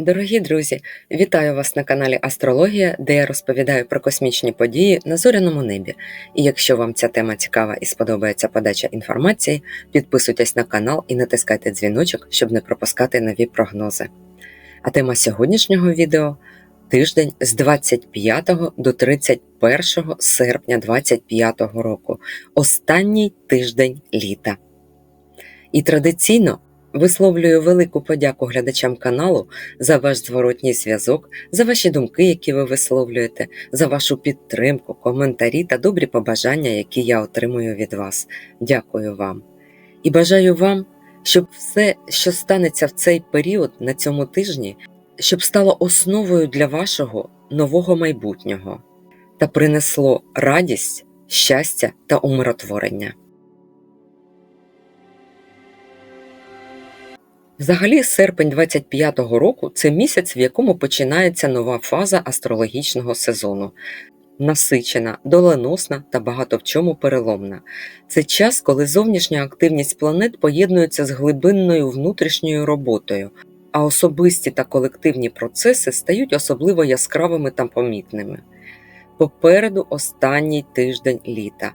Дорогі друзі, вітаю вас на каналі Астрологія, де я розповідаю про космічні події на зоряному небі. І якщо вам ця тема цікава і сподобається подача інформації, підписуйтесь на канал і натискайте дзвіночок, щоб не пропускати нові прогнози. А тема сьогоднішнього відео тиждень з 25 до 31 серпня 2025 року, останній тиждень літа. І традиційно Висловлюю велику подяку глядачам каналу за ваш зворотній зв'язок, за ваші думки, які ви висловлюєте, за вашу підтримку, коментарі та добрі побажання, які я отримую від вас. Дякую вам. І бажаю вам, щоб все, що станеться в цей період на цьому тижні, щоб стало основою для вашого нового майбутнього та принесло радість, щастя та умиротворення. Взагалі, серпень 25-го року це місяць, в якому починається нова фаза астрологічного сезону. Насичена, доленосна та багато в чому переломна. Це час, коли зовнішня активність планет поєднується з глибинною внутрішньою роботою, а особисті та колективні процеси стають особливо яскравими та помітними. Попереду останній тиждень літа.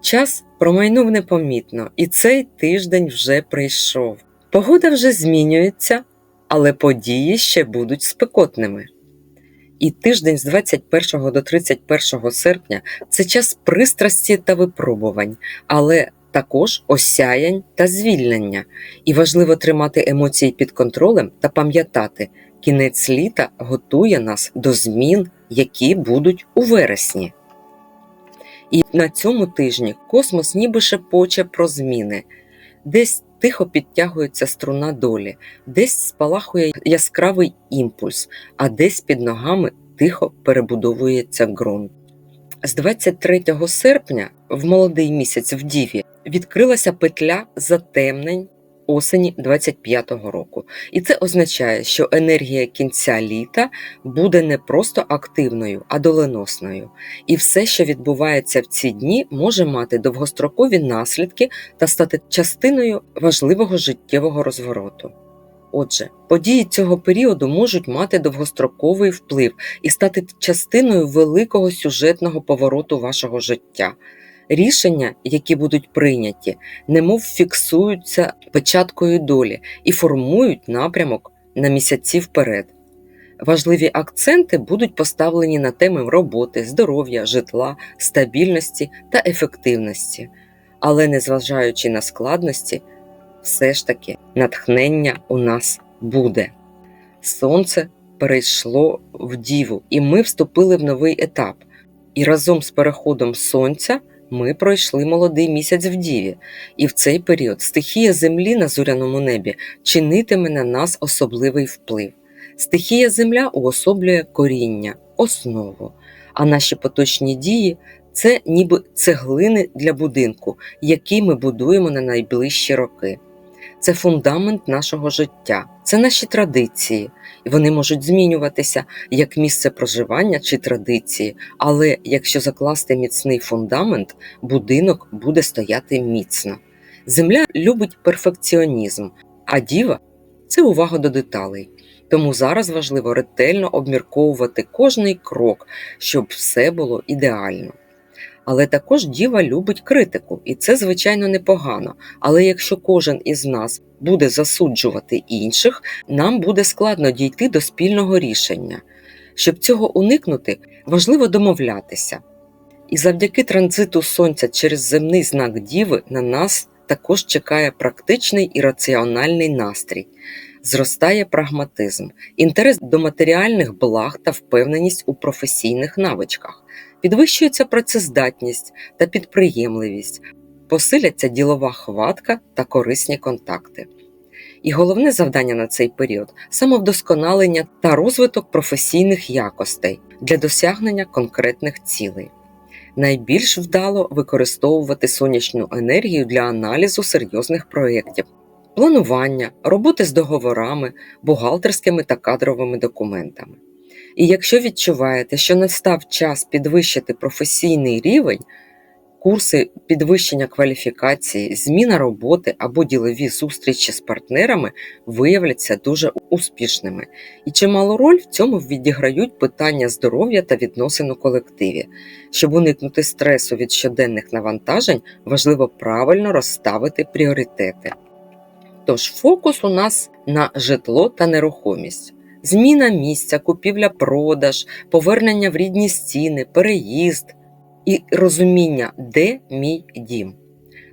Час промайнув непомітно, і цей тиждень вже прийшов. Погода вже змінюється, але події ще будуть спекотними. І тиждень з 21 до 31 серпня це час пристрасті та випробувань, але також осяянь та звільнення. І важливо тримати емоції під контролем та пам'ятати, кінець літа готує нас до змін, які будуть у вересні. І на цьому тижні космос ніби шепоче про зміни. Десь тихо підтягується струна долі, десь спалахує яскравий імпульс, а десь під ногами тихо перебудовується ґрунт. З 23 серпня, в молодий місяць в Діві, відкрилася петля затемнень осені 25-го року. І це означає, що енергія кінця літа буде не просто активною, а доленосною. І все, що відбувається в ці дні, може мати довгострокові наслідки та стати частиною важливого життєвого розвороту. Отже, події цього періоду можуть мати довгостроковий вплив і стати частиною великого сюжетного повороту вашого життя. Рішення, які будуть прийняті, немов фіксуються печаткою долі і формують напрямок на місяці вперед. Важливі акценти будуть поставлені на теми роботи, здоров'я, житла, стабільності та ефективності, але незважаючи на складності, все ж таки натхнення у нас буде. Сонце перейшло в діву, і ми вступили в новий етап. І разом з переходом сонця. Ми пройшли молодий місяць в Діві, і в цей період стихія Землі на зоряному небі чинитиме на нас особливий вплив. Стихія Земля уособлює коріння, основу, а наші поточні дії це ніби цеглини для будинку, який ми будуємо на найближчі роки це фундамент нашого життя, це наші традиції, і вони можуть змінюватися як місце проживання чи традиції, але якщо закласти міцний фундамент, будинок буде стояти міцно. Земля любить перфекціонізм, а діва це увага до деталей. Тому зараз важливо ретельно обмірковувати кожний крок, щоб все було ідеально. Але також діва любить критику, і це, звичайно, непогано. Але якщо кожен із нас буде засуджувати інших, нам буде складно дійти до спільного рішення. Щоб цього уникнути, важливо домовлятися. І завдяки транзиту сонця через земний знак Діви на нас також чекає практичний і раціональний настрій. Зростає прагматизм, інтерес до матеріальних благ та впевненість у професійних навичках підвищується працездатність та підприємливість, посиляться ділова хватка та корисні контакти. І головне завдання на цей період самовдосконалення та розвиток професійних якостей для досягнення конкретних цілей. Найбільш вдало використовувати сонячну енергію для аналізу серйозних проєктів, планування, роботи з договорами, бухгалтерськими та кадровими документами. І якщо відчуваєте, що настав час підвищити професійний рівень, курси підвищення кваліфікації, зміна роботи або ділові зустрічі з партнерами виявляться дуже успішними. І чималу роль в цьому відіграють питання здоров'я та відносин у колективі. Щоб уникнути стресу від щоденних навантажень, важливо правильно розставити пріоритети. Тож фокус у нас на житло та нерухомість. Зміна місця, купівля-продаж, повернення в рідні стіни, переїзд і розуміння, де мій дім.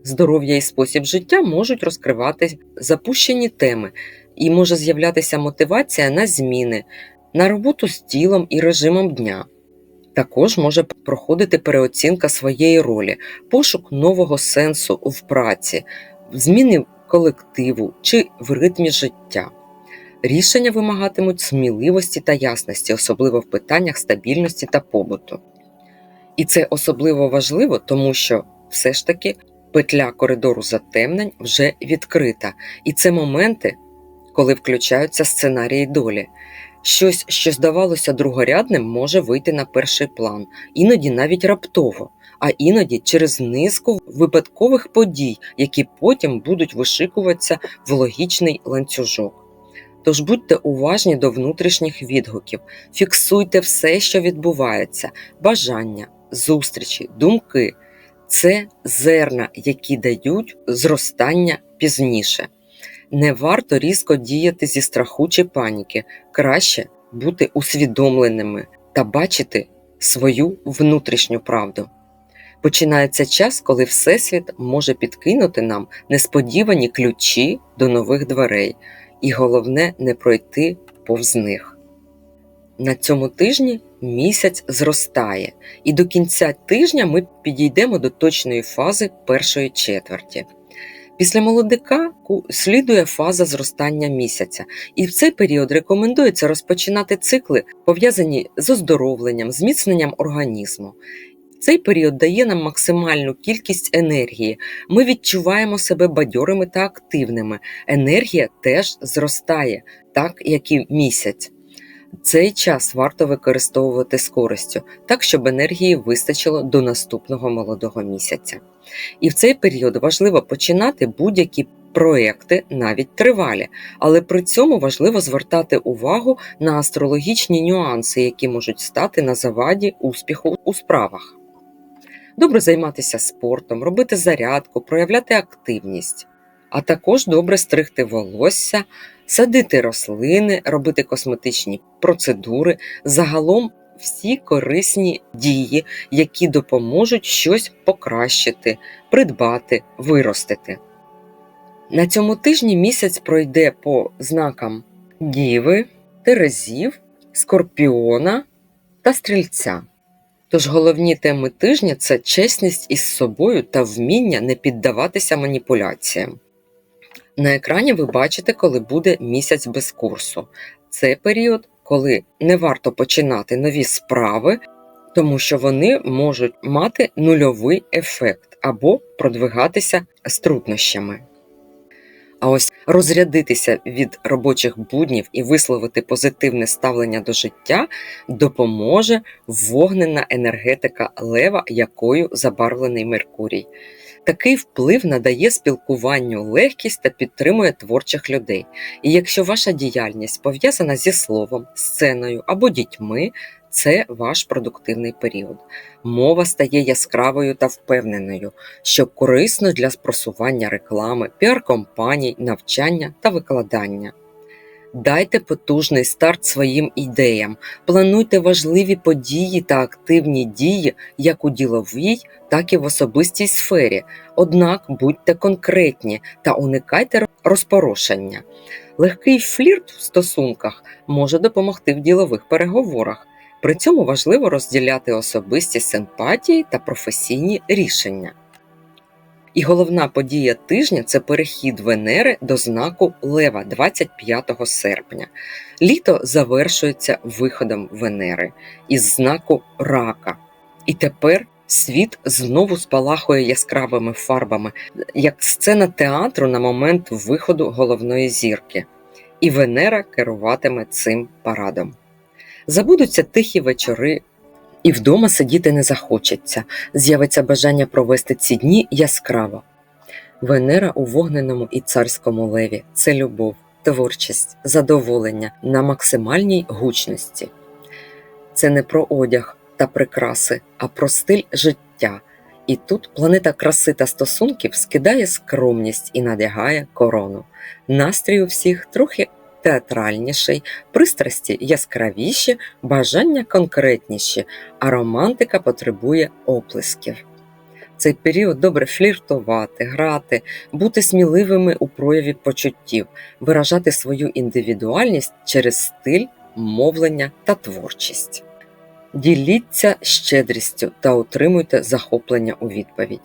Здоров'я і спосіб життя можуть розкривати запущені теми, і може з'являтися мотивація на зміни, на роботу з тілом і режимом дня. Також може проходити переоцінка своєї ролі, пошук нового сенсу в праці, зміни колективу чи в ритмі життя. Рішення вимагатимуть сміливості та ясності, особливо в питаннях стабільності та побуту. І це особливо важливо, тому що все ж таки петля коридору затемнень вже відкрита, і це моменти, коли включаються сценарії долі. Щось, що здавалося другорядним, може вийти на перший план, іноді навіть раптово, а іноді через низку випадкових подій, які потім будуть вишикуватися в логічний ланцюжок. Тож будьте уважні до внутрішніх відгуків, фіксуйте все, що відбувається, бажання, зустрічі, думки це зерна, які дають зростання пізніше. Не варто різко діяти зі страху чи паніки, краще бути усвідомленими та бачити свою внутрішню правду. Починається час, коли Всесвіт може підкинути нам несподівані ключі до нових дверей, і головне не пройти повз них. На цьому тижні місяць зростає, і до кінця тижня ми підійдемо до точної фази першої четверті. Після молодика слідує фаза зростання місяця, і в цей період рекомендується розпочинати цикли, пов'язані з оздоровленням, зміцненням організму. Цей період дає нам максимальну кількість енергії. Ми відчуваємо себе бадьорими та активними. Енергія теж зростає, так як і місяць. Цей час варто використовувати з користю, так щоб енергії вистачило до наступного молодого місяця. І в цей період важливо починати будь-які проекти, навіть тривалі, але при цьому важливо звертати увагу на астрологічні нюанси, які можуть стати на заваді успіху у справах. Добре займатися спортом, робити зарядку, проявляти активність, а також добре стригти волосся, садити рослини, робити косметичні процедури, загалом всі корисні дії, які допоможуть щось покращити, придбати, виростити. На цьому тижні місяць пройде по знакам Діви, Терезів, Скорпіона та Стрільця. Тож головні теми тижня це чесність із собою та вміння не піддаватися маніпуляціям. На екрані ви бачите, коли буде місяць без курсу. Це період, коли не варто починати нові справи, тому що вони можуть мати нульовий ефект або продвигатися з труднощами. А ось розрядитися від робочих буднів і висловити позитивне ставлення до життя допоможе вогнена енергетика лева, якою забарвлений Меркурій. Такий вплив надає спілкуванню легкість та підтримує творчих людей. І якщо ваша діяльність пов'язана зі словом, сценою або дітьми, це ваш продуктивний період. Мова стає яскравою та впевненою, що корисно для спросування реклами, піар-компаній, навчання та викладання. Дайте потужний старт своїм ідеям, плануйте важливі події та активні дії як у діловій, так і в особистій сфері. Однак будьте конкретні та уникайте розпорошення. Легкий флірт в стосунках може допомогти в ділових переговорах. При цьому важливо розділяти особисті симпатії та професійні рішення. І головна подія тижня це перехід Венери до знаку Лева 25 серпня. Літо завершується виходом Венери із знаку Рака. І тепер світ знову спалахує яскравими фарбами, як сцена театру на момент виходу головної зірки. І Венера керуватиме цим парадом. Забудуться тихі вечори, І вдома сидіти не захочеться, з'явиться бажання провести ці дні яскраво. Венера у вогненому і царському леві це любов, творчість, задоволення на максимальній гучності. Це не про одяг та прикраси, а про стиль життя. І тут планета краси та стосунків скидає скромність і надягає корону. Настрій у всіх трохи театральніший, пристрасті яскравіші, бажання конкретніші, а романтика потребує оплесків. Цей період добре фліртувати, грати, бути сміливими у прояві почуттів, виражати свою індивідуальність через стиль, мовлення та творчість. Діліться щедрістю та отримуйте захоплення у відповідь.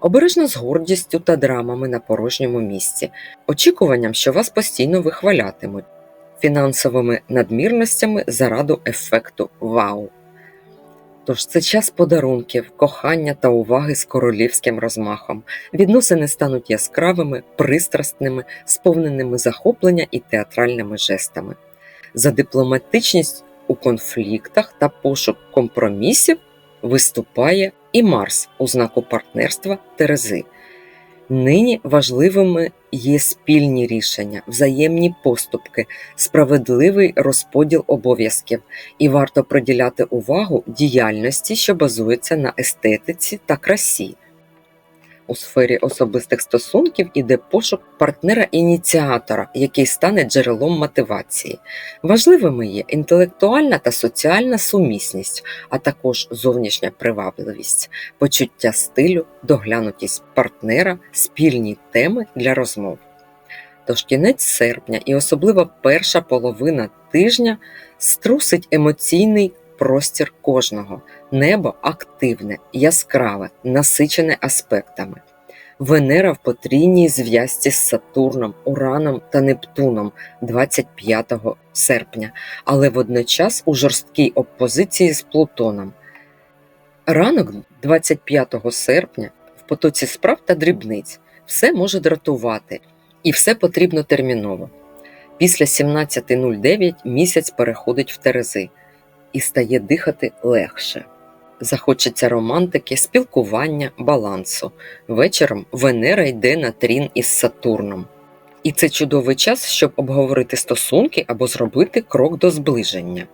Обережно з гордістю та драмами на порожньому місці, очікуванням, що вас постійно вихвалятимуть, фінансовими надмірностями заради ефекту вау. Тож це час подарунків, кохання та уваги з королівським розмахом. Відносини стануть яскравими, пристрастними, сповненими захоплення і театральними жестами. За дипломатичність у конфліктах та пошук компромісів виступає і Марс у знаку партнерства Терези. Нині важливими є спільні рішення, взаємні поступки, справедливий розподіл обов'язків, і варто приділяти увагу діяльності, що базується на естетиці та красі. У сфері особистих стосунків іде пошук партнера-ініціатора, який стане джерелом мотивації. Важливими є інтелектуальна та соціальна сумісність, а також зовнішня привабливість, почуття стилю, доглянутість партнера, спільні теми для розмов. Тож кінець серпня і особливо перша половина тижня струсить емоційний простір кожного. Небо активне, яскраве, насичене аспектами. Венера в потрійній зв'язці з Сатурном, Ураном та Нептуном 25 серпня, але водночас у жорсткій опозиції з Плутоном. Ранок 25 серпня в потоці справ та дрібниць все може дратувати, і все потрібно терміново. Після 17.09 місяць переходить в Терези і стає дихати легше. Захочеться романтики, спілкування, балансу. Вечором Венера йде на трін із Сатурном. І це чудовий час, щоб обговорити стосунки або зробити крок до зближення.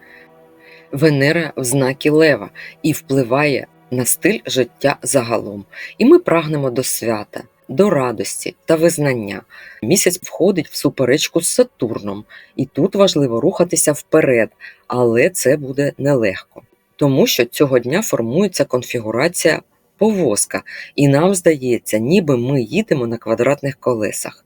Венера в знакі Лева і впливає на стиль життя загалом. І ми прагнемо до свята, до радості та визнання. Місяць входить в суперечку з Сатурном, і тут важливо рухатися вперед, але це буде нелегко тому що цього дня формується конфігурація повозка, і нам здається, ніби ми їдемо на квадратних колесах.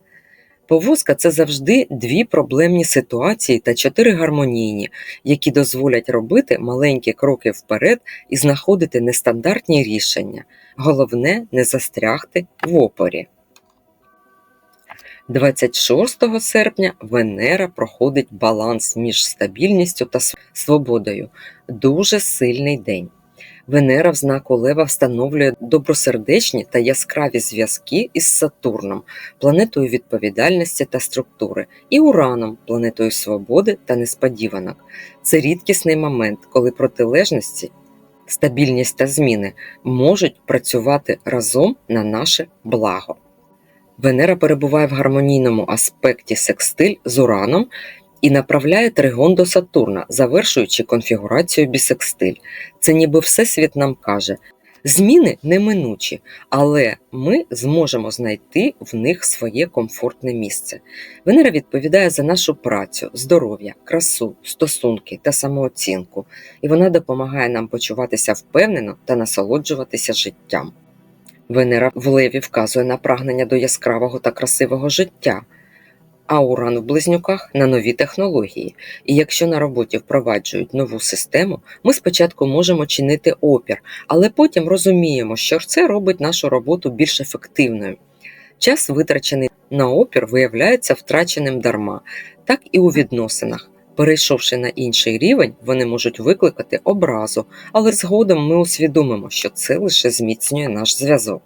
Повозка це завжди дві проблемні ситуації та чотири гармонійні, які дозволять робити маленькі кроки вперед і знаходити нестандартні рішення. Головне не застрягти в опорі. 26 серпня Венера проходить баланс між стабільністю та свободою. Дуже сильний день. Венера в знаку Лева встановлює добросердечні та яскраві зв'язки із Сатурном, планетою відповідальності та структури, і Ураном, планетою свободи та несподіванок. Це рідкісний момент, коли протилежності, стабільність та зміни можуть працювати разом на наше благо. Венера перебуває в гармонійному аспекті секстиль з Ураном і направляє тригон до Сатурна, завершуючи конфігурацію бісекстиль. Це ніби Всесвіт нам каже. Зміни неминучі, але ми зможемо знайти в них своє комфортне місце. Венера відповідає за нашу працю, здоров'я, красу, стосунки та самооцінку, і вона допомагає нам почуватися впевнено та насолоджуватися життям. Венера в леві вказує на прагнення до яскравого та красивого життя, а Уран в близнюках на нові технології. І якщо на роботі впроваджують нову систему, ми спочатку можемо чинити опір, але потім розуміємо, що це робить нашу роботу більш ефективною. Час, витрачений на опір, виявляється втраченим дарма, так і у відносинах. Перейшовши на інший рівень, вони можуть викликати образу, але згодом ми усвідомимо, що це лише зміцнює наш зв'язок.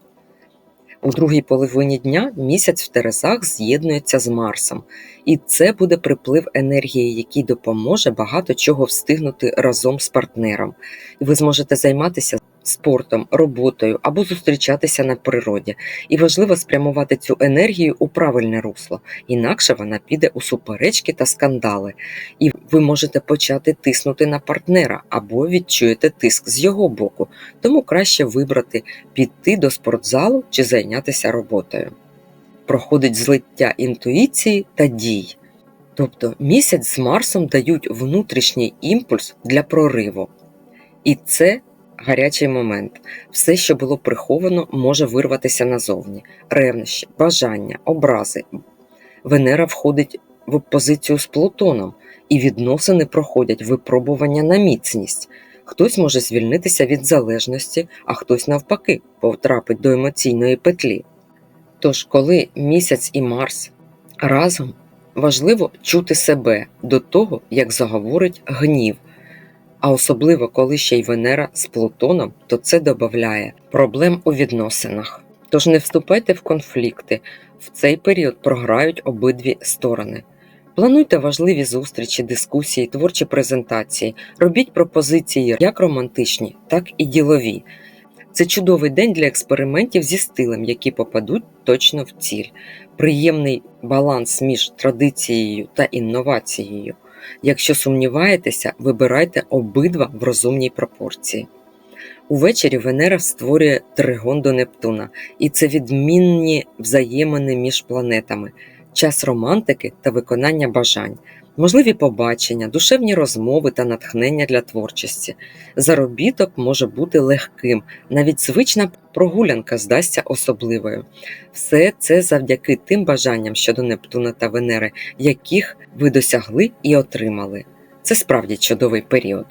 У другій половині дня місяць в Терезах з'єднується з Марсом, і це буде приплив енергії, який допоможе багато чого встигнути разом з партнером. І ви зможете займатися спортом, роботою або зустрічатися на природі. І важливо спрямувати цю енергію у правильне русло, інакше вона піде у суперечки та скандали. І ви можете почати тиснути на партнера або відчуєте тиск з його боку. Тому краще вибрати піти до спортзалу чи зайнятися роботою. Проходить злиття інтуїції та дій. Тобто місяць з Марсом дають внутрішній імпульс для прориву. І це гарячий момент. Все, що було приховано, може вирватися назовні: ревнощі, бажання, образи. Венера входить в опозицію з Плутоном, і відносини проходять випробування на міцність. Хтось може звільнитися від залежності, а хтось навпаки потрапить до емоційної петлі. Тож, коли місяць і Марс разом важливо чути себе до того, як заговорить гнів. А особливо, коли ще й Венера з Плутоном, то це додає проблем у відносинах. Тож не вступайте в конфлікти, в цей період програють обидві сторони. Плануйте важливі зустрічі, дискусії, творчі презентації, робіть пропозиції як романтичні, так і ділові. Це чудовий день для експериментів зі стилем, які попадуть точно в ціль. Приємний баланс між традицією та інновацією. Якщо сумніваєтеся, вибирайте обидва в розумній пропорції. Увечері Венера створює тригон до Нептуна, і це відмінні взаємини між планетами, час романтики та виконання бажань, можливі побачення, душевні розмови та натхнення для творчості. Заробіток може бути легким, навіть звична прогулянка здасться особливою. Все це завдяки тим бажанням щодо Нептуна та Венери, яких ви досягли і отримали. Це справді чудовий період.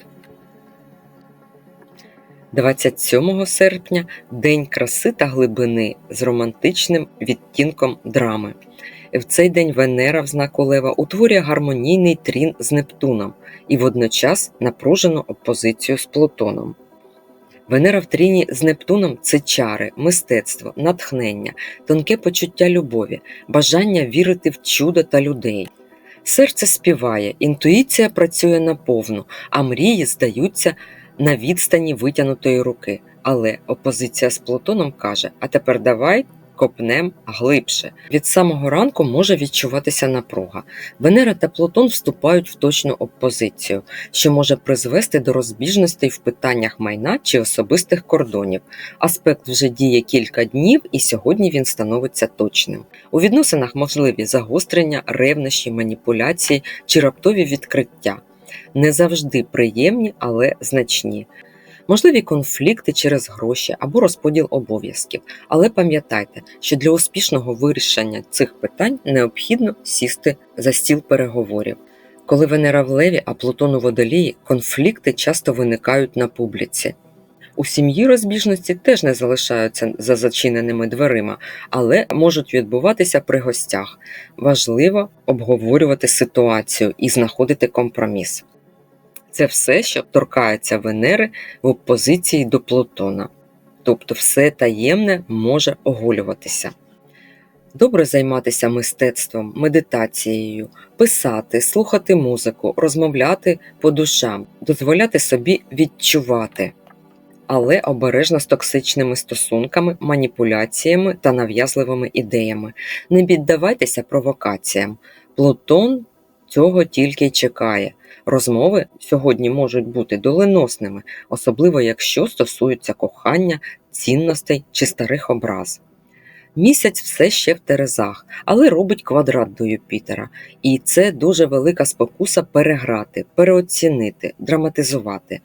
27 серпня День краси та глибини з романтичним відтінком драми. В цей день Венера в знаку Лева утворює гармонійний трін з Нептуном і водночас напружену опозицію з Плутоном. Венера в тріні з Нептуном це чари, мистецтво, натхнення, тонке почуття любові, бажання вірити в чудо та людей. Серце співає, інтуїція працює наповну, а мрії здаються на відстані витягнутої руки. Але опозиція з Плутоном каже: а тепер давай копнем глибше. Від самого ранку може відчуватися напруга. Венера та Плутон вступають в точну опозицію, що може призвести до розбіжностей в питаннях майна чи особистих кордонів. Аспект вже діє кілька днів, і сьогодні він становиться точним. У відносинах можливі загострення, ревнощі, маніпуляції чи раптові відкриття. Не завжди приємні, але значні. Можливі конфлікти через гроші або розподіл обов'язків, але пам'ятайте, що для успішного вирішення цих питань необхідно сісти за стіл переговорів. Коли Венера в Леві, а Плутон у водолії, конфлікти часто виникають на публіці. У сім'ї розбіжності теж не залишаються за зачиненими дверима, але можуть відбуватися при гостях. Важливо обговорювати ситуацію і знаходити компроміс. Це все, що торкається Венери в опозиції до Плутона, тобто все таємне може оголюватися. Добре займатися мистецтвом, медитацією, писати, слухати музику, розмовляти по душам, дозволяти собі відчувати, але обережно з токсичними стосунками, маніпуляціями та нав'язливими ідеями. Не піддавайтеся провокаціям. Плутон цього тільки й чекає. Розмови сьогодні можуть бути доленосними, особливо якщо стосуються кохання, цінностей чи старих образ. Місяць все ще в Терезах, але робить квадрат до Юпітера, і це дуже велика спокуса переграти, переоцінити, драматизувати.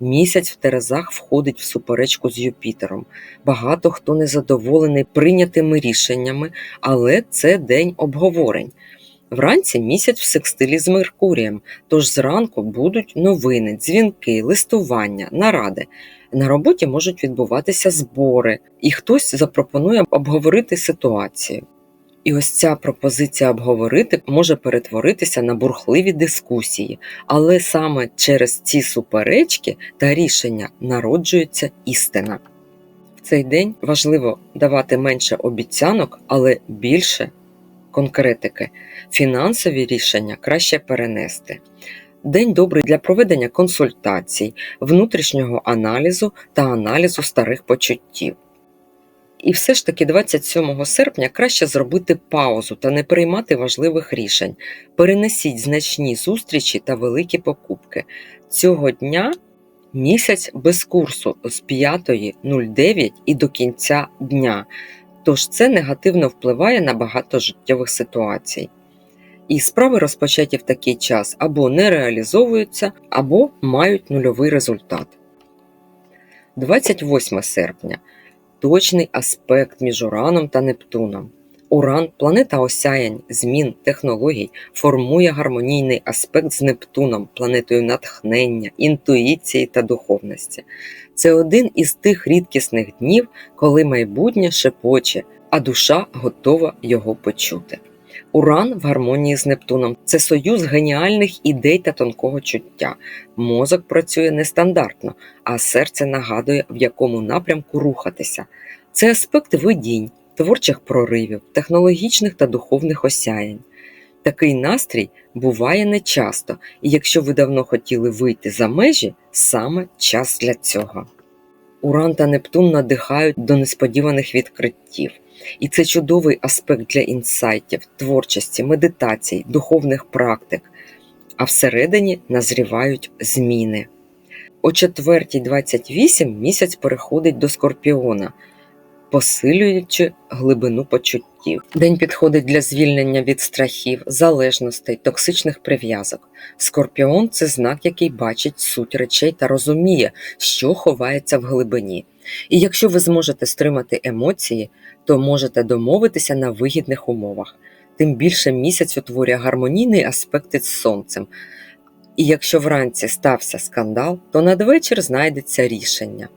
Місяць в Терезах входить в суперечку з Юпітером. Багато хто незадоволений прийнятими рішеннями, але це день обговорень. Вранці місяць в секстилі з Меркурієм, тож зранку будуть новини, дзвінки, листування, наради. На роботі можуть відбуватися збори, і хтось запропонує обговорити ситуацію. І ось ця пропозиція обговорити може перетворитися на бурхливі дискусії, але саме через ці суперечки та рішення народжується істина В цей день важливо давати менше обіцянок, але більше конкретики. Фінансові рішення краще перенести. День добрий для проведення консультацій, внутрішнього аналізу та аналізу старих почуттів. І все ж таки 27 серпня краще зробити паузу та не приймати важливих рішень. Перенесіть значні зустрічі та великі покупки. Цього дня місяць без курсу з 5.09 і до кінця дня. Тож це негативно впливає на багато життєвих ситуацій. І справи розпочаті в такий час або не реалізовуються, або мають нульовий результат. 28 серпня точний аспект між Ураном та Нептуном. Уран, планета осяянь, змін, технологій, формує гармонійний аспект з Нептуном, планетою натхнення, інтуїції та духовності. Це один із тих рідкісних днів, коли майбутнє шепоче, а душа готова його почути. Уран в гармонії з Нептуном це союз геніальних ідей та тонкого чуття. Мозок працює нестандартно, а серце нагадує, в якому напрямку рухатися. Це аспект видінь, творчих проривів, технологічних та духовних осяянь. Такий настрій буває нечасто, і якщо ви давно хотіли вийти за межі, саме час для цього. Уран та Нептун надихають до несподіваних відкриттів. І це чудовий аспект для інсайтів, творчості, медитацій, духовних практик. А всередині назрівають зміни. О 4.28 місяць переходить до Скорпіона, посилюючи глибину почуттів. День підходить для звільнення від страхів, залежностей, токсичних прив'язок. Скорпіон це знак, який бачить суть речей та розуміє, що ховається в глибині. І якщо ви зможете стримати емоції, то можете домовитися на вигідних умовах. Тим більше місяць утворює гармонійний аспект із сонцем. І якщо вранці стався скандал, то надвечір знайдеться рішення.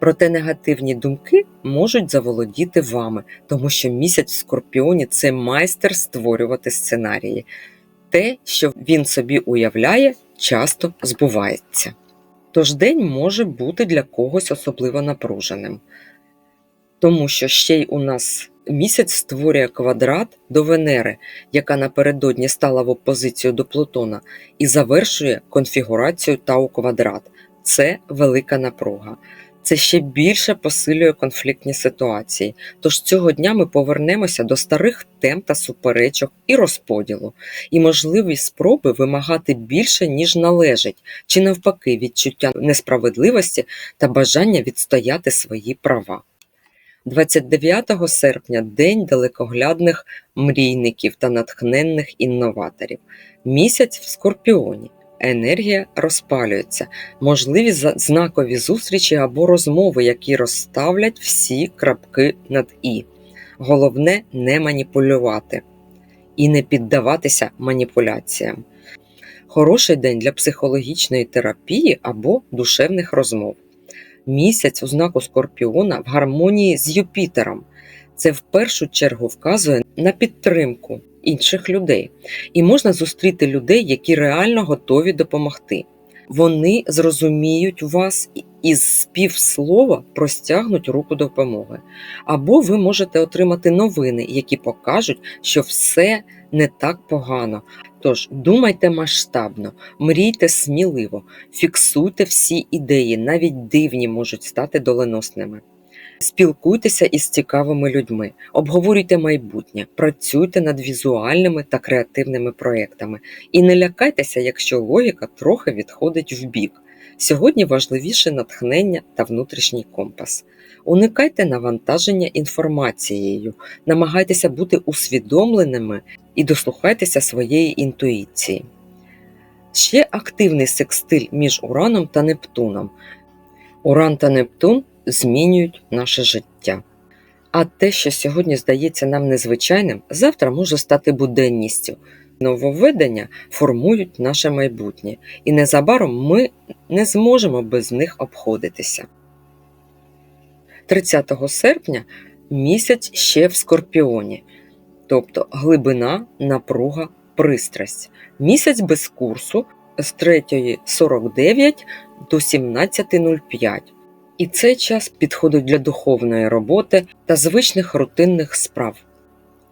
Проте негативні думки можуть заволодіти вами, тому що місяць в скорпіоні це майстер створювати сценарії. Те, що він собі уявляє, часто збувається. Тож день може бути для когось особливо напруженим, тому що ще й у нас місяць створює квадрат до Венери, яка напередодні стала в опозицію до Плутона, і завершує конфігурацію Тау квадрат. Це велика напруга. Це ще більше посилює конфліктні ситуації. Тож цього дня ми повернемося до старих тем та суперечок і розподілу, і можливі спроби вимагати більше, ніж належить, чи навпаки, відчуття несправедливості та бажання відстояти свої права. 29 серпня день далекоглядних мрійників та натхненних інноваторів. Місяць в Скорпіоні. Енергія розпалюється, можливі знакові зустрічі або розмови, які розставлять всі крапки над І. Головне не маніпулювати і не піддаватися маніпуляціям. Хороший день для психологічної терапії або душевних розмов. Місяць у знаку Скорпіона в гармонії з Юпітером. Це в першу чергу вказує на підтримку інших людей, і можна зустріти людей, які реально готові допомогти. Вони зрозуміють вас і з півслова простягнуть руку допомоги. Або ви можете отримати новини, які покажуть, що все не так погано. Тож думайте масштабно, мрійте сміливо, фіксуйте всі ідеї, навіть дивні можуть стати доленосними. Спілкуйтеся із цікавими людьми, обговорюйте майбутнє, працюйте над візуальними та креативними проєктами і не лякайтеся, якщо логіка трохи відходить вбік. Сьогодні важливіше натхнення та внутрішній компас. Уникайте навантаження інформацією, намагайтеся бути усвідомленими і дослухайтеся своєї інтуїції. Ще активний секстиль між Ураном та Нептуном. Уран та Нептун змінюють наше життя. А те, що сьогодні здається нам незвичайним, завтра може стати буденністю. Нововведення формують наше майбутнє, і незабаром ми не зможемо без них обходитися. 30 серпня місяць ще в Скорпіоні, тобто глибина, напруга, пристрасть. Місяць без курсу з 3.49 до 17.05. І цей час підходить для духовної роботи та звичних рутинних справ.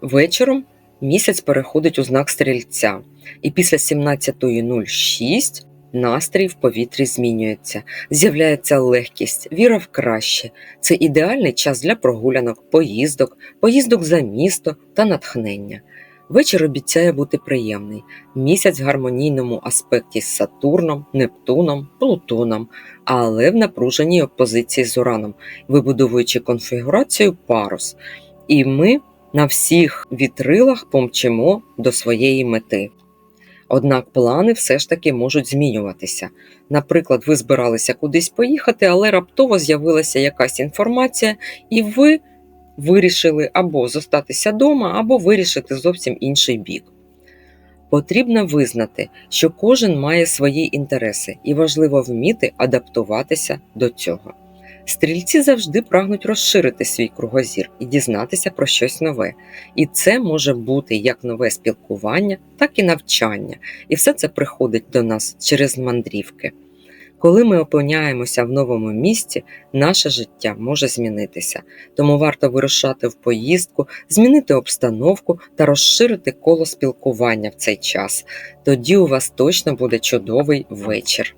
Вечором місяць переходить у знак стрільця, і після 17.06 настрій в повітрі змінюється, з'являється легкість, віра в краще. Це ідеальний час для прогулянок, поїздок, поїздок за місто та натхнення. Вечір обіцяє бути приємний. Місяць в гармонійному аспекті з Сатурном, Нептуном, Плутоном, але в напруженій опозиції з Ураном, вибудовуючи конфігурацію парус. І ми на всіх вітрилах помчимо до своєї мети. Однак плани все ж таки можуть змінюватися. Наприклад, ви збиралися кудись поїхати, але раптово з'явилася якась інформація, і ви вирішили або зостатися вдома, або вирішити зовсім інший бік. Потрібно визнати, що кожен має свої інтереси, і важливо вміти адаптуватися до цього. Стрільці завжди прагнуть розширити свій кругозір і дізнатися про щось нове. І це може бути як нове спілкування, так і навчання. І все це приходить до нас через мандрівки. Коли ми опиняємося в новому місці, наше життя може змінитися, тому варто вирушати в поїздку, змінити обстановку та розширити коло спілкування в цей час. Тоді у вас точно буде чудовий вечір.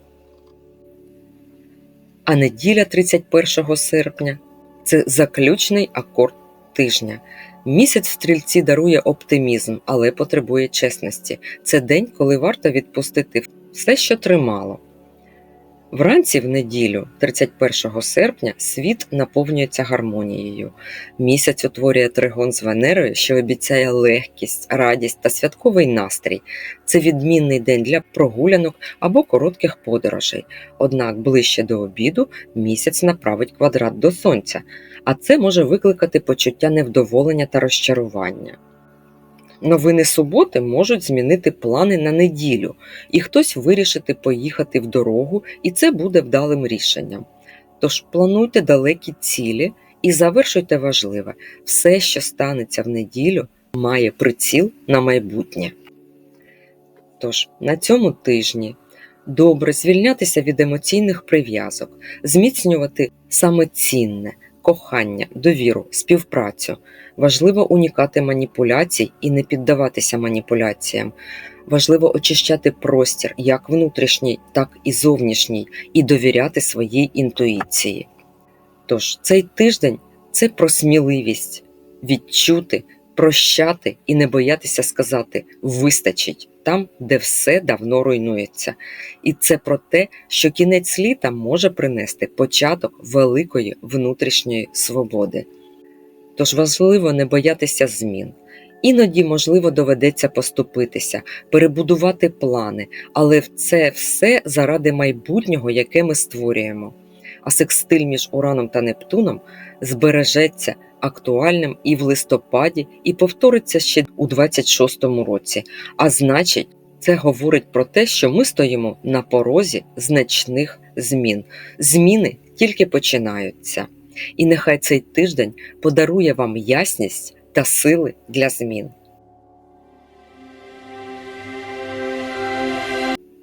А неділя 31 серпня це заключний акорд тижня. Місяць в стрільці дарує оптимізм, але потребує чесності. Це день, коли варто відпустити все, що тримало. Вранці в неділю, 31 серпня, світ наповнюється гармонією. Місяць утворює тригон з Венерою, що обіцяє легкість, радість та святковий настрій. Це відмінний день для прогулянок або коротких подорожей. Однак ближче до обіду місяць направить квадрат до сонця, а це може викликати почуття невдоволення та розчарування. Новини суботи можуть змінити плани на неділю, і хтось вирішити поїхати в дорогу, і це буде вдалим рішенням. Тож плануйте далекі цілі і завершуйте важливе: все, що станеться в неділю, має приціл на майбутнє. Тож на цьому тижні добре звільнятися від емоційних прив'язок, зміцнювати саме цінне, кохання, довіру, співпрацю. Важливо уникати маніпуляцій і не піддаватися маніпуляціям. Важливо очищати простір, як внутрішній, так і зовнішній, і довіряти своїй інтуїції. Тож цей тиждень це про сміливість відчути, прощати і не боятися сказати вистачить там, де все давно руйнується. І це про те, що кінець літа може принести початок великої внутрішньої свободи. Тож важливо не боятися змін. Іноді, можливо, доведеться поступитися, перебудувати плани, але це все заради майбутнього, яке ми створюємо. А секстиль між Ураном та Нептуном збережеться актуальним і в листопаді, і повториться ще у 26-му році. А значить, це говорить про те, що ми стоїмо на порозі значних змін. Зміни тільки починаються. І нехай цей тиждень подарує вам ясність та сили для змін.